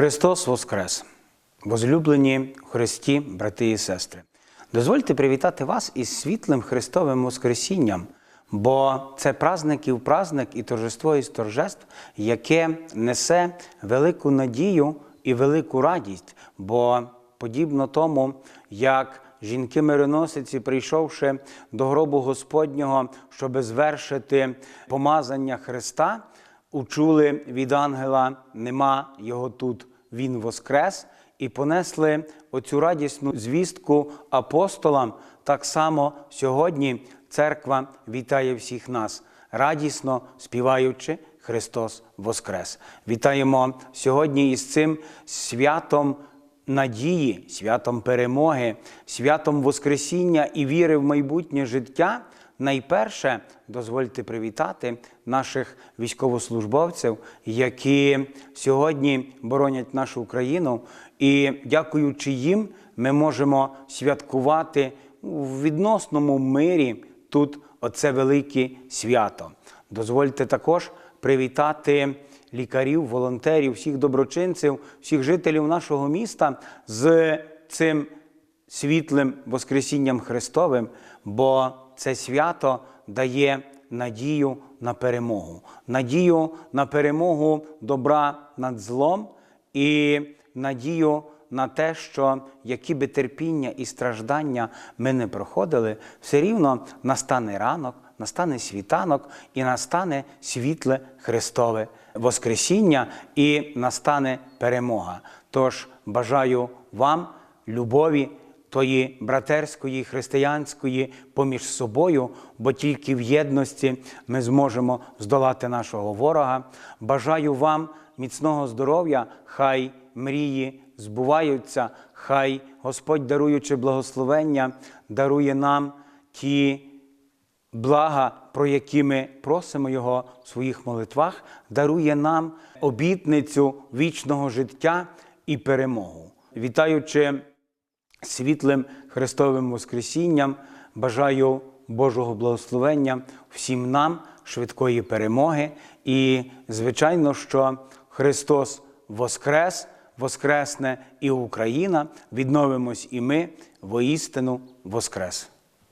Христос Воскрес! Возлюблені Христі, брати і сестри, дозвольте привітати вас із світлим Христовим Воскресінням, бо це праздників праздник і торжество із торжеств, яке несе велику надію і велику радість, бо подібно тому, як жінки мироносиці, прийшовши до гробу Господнього, щоб звершити помазання Христа, учули від ангела нема його тут, він воскрес, і понесли оцю радісну звістку апостолам. Так само сьогодні церква вітає всіх нас, радісно співаючи Христос Воскрес. Вітаємо сьогодні із цим святом надії, святом перемоги, святом Воскресіння і віри в майбутнє життя. Найперше дозвольте привітати наших військовослужбовців, які сьогодні боронять нашу Україну, і дякуючи їм, ми можемо святкувати в відносному мирі тут оце велике свято. Дозвольте також привітати лікарів, волонтерів, всіх доброчинців, всіх жителів нашого міста з цим світлим Воскресінням Христовим, бо це свято дає надію на перемогу, надію на перемогу добра над злом і надію на те, що які би терпіння і страждання ми не проходили, все рівно настане ранок, настане світанок і настане світле Христове Воскресіння і настане перемога. Тож бажаю вам любові тої братерської, християнської поміж собою, бо тільки в єдності ми зможемо здолати нашого ворога. Бажаю вам міцного здоров'я, хай мрії збуваються, хай Господь, даруючи благословення, дарує нам ті блага, про які ми просимо Його в своїх молитвах, дарує нам обітницю вічного життя і перемогу. Вітаючи світлим Христовим Воскресінням, бажаю Божого благословення всім нам, швидкої перемоги. І, звичайно, що Христос Воскрес, Воскресне і Україна, відновимось і ми воістину Воскрес.